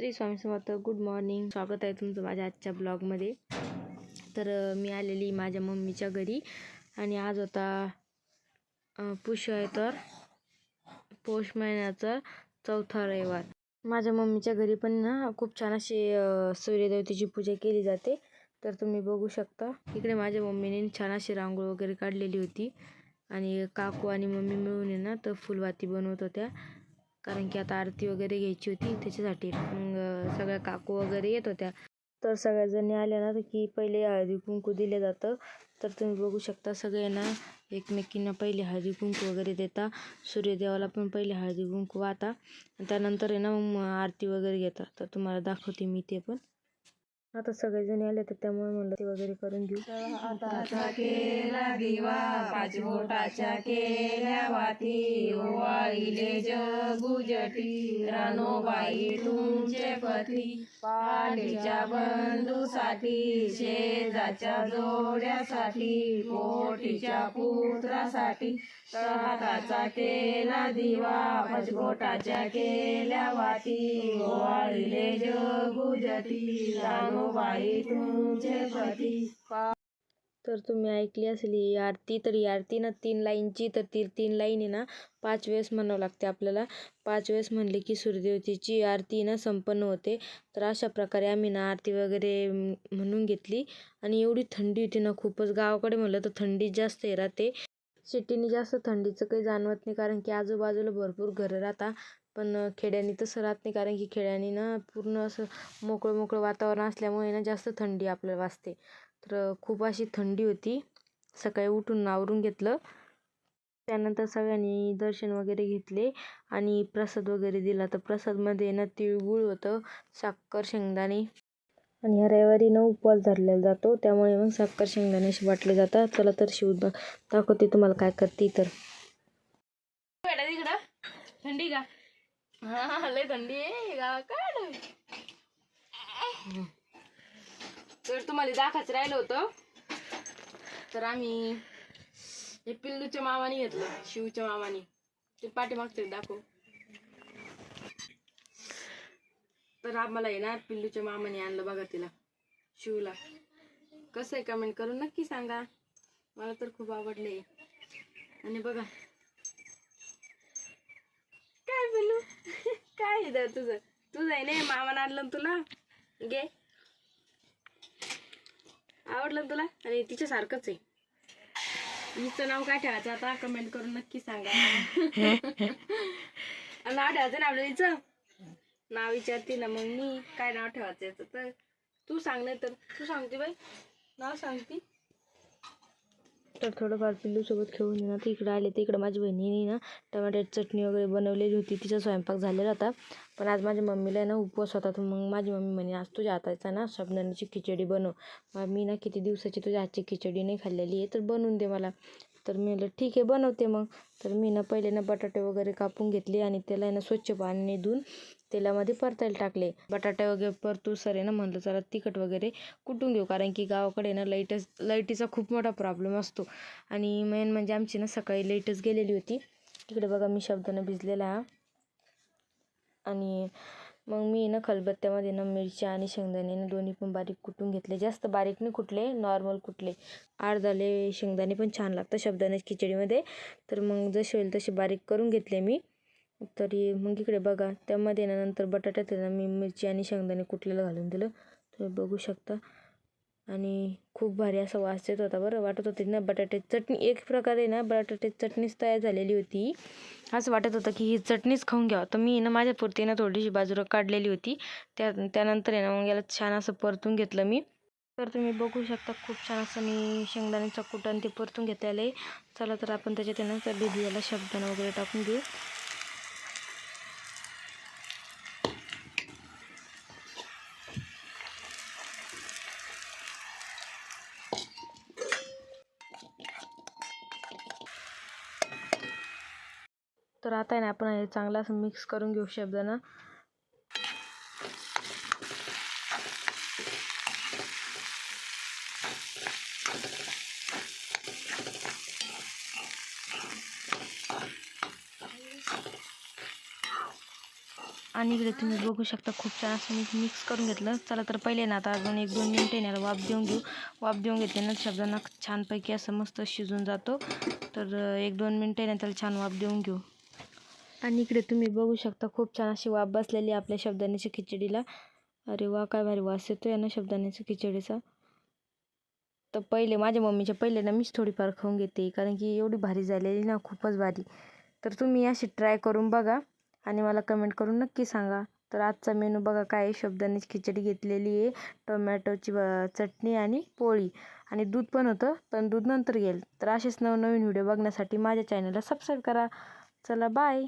Shri Swami Samarth good morning स्वागत आहे तुमचं माझ्या आजच्या ब्लॉगमध्ये तर मी आलेली माझ्या मम्मीच्या घरी आणि आज होता पुष पुष्य आहे तर पौष महिन्याचा चौथा रविवार. माझ्या मम्मीच्या घरी पण ना खूप छान अशी सूर्यदेवतेची पूजा केली जाते. तर तुम्ही बघू शकता. इकडे माझ्या मम्मीने छान अशी रांगोळ वगैरे काढलेली होती. आणि काकू आणि मम्मी मिळून आहे ना तर फुलवाती बनवत होत्या. कारण की आता आरती वगैरे घ्यायची होती त्याच्यासाठी मग सगळ्या काकू वगैरे येत होत्या. तर सगळ्याजणी आल्या ना तर की पहिले हळदी कुंकू दिले जातं. तर तुम्ही बघू शकता सगळ्यांना एकमेकींना पहिले हळदी कुंकू वगैरे देता. सूर्यदेवाला पण पहिले हळदी कुंकू वाहता. आणि त्यानंतर आहे ना मग आरती वगैरे घेता. तर तुम्हाला दाखवते मी ते पण. आता सगळेजण आले तर त्यामुळे म्हणलं ते वगैरे करून घेऊ. आता केला दिवा पाच बोटाच्या केल्या वाती. हो ओवाळीले जगुजटी रानोबाई तुमचे पती. पाठीच्या बंधूसाठी शेजाच्या जोड्यासाठी पोटीच्या पुत्रासाठी. हाताचा केला दिवा पंचबोटाच्या केल्या वाती. हो ओवाळीले जगुजटी पती तर तुम्ही ऐकली असेल ही आरती तर ही आरती ना तीन लाईनची तर ती तीन लाईन आहे ना पाच वेळेस म्हणावं लागते आपल्याला. पाच वेळेस म्हणले की सूर्यदेवतेची आरती ना संपन्न होते. तर अशा प्रकारे आम्ही ना आरती वगैरे म्हणून घेतली. आणि एवढी थंडी होती ना खूपच गावाकडे म्हणलं तर थंडी जास्त आहे राहते. सिटीने जास्त थंडीचं काही जाणवत नाही कारण की आजूबाजूला भरपूर घरं राहता. पण खेड्यांनी खेड्यानी तसं राहत नाही कारण की खेड्यांनी ना पूर्ण असं मोकळं मोकळं वातावरण असल्यामुळे ना जास्त थंडी आपल्याला वाजते. तर खूप अशी थंडी होती. सकाळी उठून आवरून घेतलं. त्यानंतर सगळ्यांनी दर्शन वगैरे घेतले आणि प्रसाद वगैरे दिला. तर प्रसादमध्ये ना तिळगुळ होतं साखर शेंगदाणे. आणि ह्या रविवारी ना उपवास धरलेला जातो. त्यामुळे मग साखर शेंगदाणे असे वाटले जातात. चला तर शिव दाखवते तुम्हाला काय करते तर. तिकडं. थंडी का? हा लय थंडी आहे गावाकड. तर तुम्हाला दाखाच राहिलं होतं. तर आम्ही हे पिल्लूच्या मामाने घेतलं शिवच्या मामाने. ते पाठीमागचे दाखव. तर आम्हाला आहे ना पिल्लूच्या मामाने आणलं बघा तिला शिवला. कसं आहे कमेंट करून नक्की सांगा. मला तर खूप आवडले आणि बघा काय पिल्लू आहे तर तुझं. तुझं आहे ना मामानं आणलं ना तुला. घे. आवडलं ना तुला? आणि तिच्यासारखंच आहे. हिचं नाव काय ठेवायचं आता? कमेंट करून नक्की सांगा. नाव ठेवायचं ना आपलं हिचं? नाव विचारते ना मग मी. काय नाव ठेवायचं याचं तर? तू सांग नाही तर तू सांगते बाई. नाव सांगते तर थोडंफार पिल्लूसोबत खेळून ये ना तर इकडं आले तर इकडं माझी बहिणीने ना टमाट्याची चटणी वगैरे बनवलेली होती तिचा स्वयंपाक झालेला होता. पण आज माझ्या मम्मीला ना उपवास होता तर मग माझी मम्मी म्हणे आज तुझ्या हाताचा ना साबुदाण्याची खिचडी बनव. मग मी ना किती दिवसाची तुझ्या हातची खिचडी नाही खाल्लेली आहे तर बनवून दे मला. तर मी म्हटलं ठीक आहे बनवते मग. तर मी ना पहिले ना बटाटे वगैरे कापून घेतले आणि त्याला आहे ना स्वच्छ पाण्याने धुवून तेलामध्ये परतायला टाकले. बटाटे वगैरे परतू सर आहे ना म्हणलं चला तिखट वगैरे कुटून घेऊ. कारण की गावाकडे ना लाईटच लाईटीचा खूप मोठा प्रॉब्लेम असतो. आणि मेन म्हणजे आमची ना सकाळी लाईटच गेलेली होती. तिकडे बघा मी शब्दानं भिजलेला आणि मग मी ना खलबत्त्यामध्ये ना मिरच्या आणि शेंगदाणे ना दोन्ही पण बारीक कुटून घेतले. जास्त बारीक नाही कुटले नॉर्मल कुटले. अर्धाले शेंगदाणे पण छान लागतं शब्दाण्याच्या खिचडीमध्ये. तर मग जसे होईल तसे बारीक करून घेतले मी. तरी मग इकडे बघा त्यामध्ये ना नंतर बटाट्यात ना मी मिरची आणि शेंगदाणे कुटलेलं घालून दिलं. तुम्ही बघू शकता. आणि खूप भारी असा वास येत होता बरं. वाटत होती ना बटाट्याची चटणी. एक प्रकारे ना बटाट्याची चटणीच तयार झालेली होती. असं वाटत होतं की ही चटणीच खाऊन घ्यावं. तर मी ना माझ्या पुरती ना थोडीशी बाजूला काढलेली होती. त्या त्यानंतर आहे ना मग याला छान असं परतून घेतलं मी. तर तुम्ही बघू शकता खूप छान असं मी शेंगदाण्याचा कुटण ते परतून घेतलेलं आहे. चला तर आपण त्याच्यात ना त्या भिजलेला शब्दानं वगैरे टाकून देऊ तर आता आहे ना आपण हे चांगलं असं मिक्स करून घेऊ शब्दांना. आणि इकडे तुम्ही बघू शकता खूप छान असं मी मिक्स करून घेतलं. चला तर पहिले ना आता अजून एक दोन मिनटं येणार वाफ देऊन घेऊ. वाफ देऊन घेतले ना शब्दांना छानपैकी असं मस्त शिजून जातो. तर एक दोन मिनटं येणार त्याला छान वाफ देऊन घेऊ. आणि इकडे तुम्ही बघू शकता खूप छान अशी वाफ बसलेली आपल्या शब्दाण्याच्या खिचडीला. अरे वा काय भारी वास येतो आहे ना शब्दाण्याच्या खिचडीचा. तर पहिले माझ्या मम्मीच्या पहिले ना मीच थोडीफार खाऊन घेते कारण की एवढी भारी झालेली ना खूपच भारी. तर तुम्ही अशी ट्राय करून बघा आणि मला कमेंट करून नक्की सांगा. तर आजचा मेनू बघा काय आहे. शब्दांनीच खिचडी घेतलेली आहे टोमॅटोची चटणी आणि पोळी. आणि दूध पण होतं पण दूध नंतर घेईल तर असेच नवनवीन व्हिडिओ बघण्यासाठी माझ्या चॅनलला सबस्क्राईब करा. चला बाय.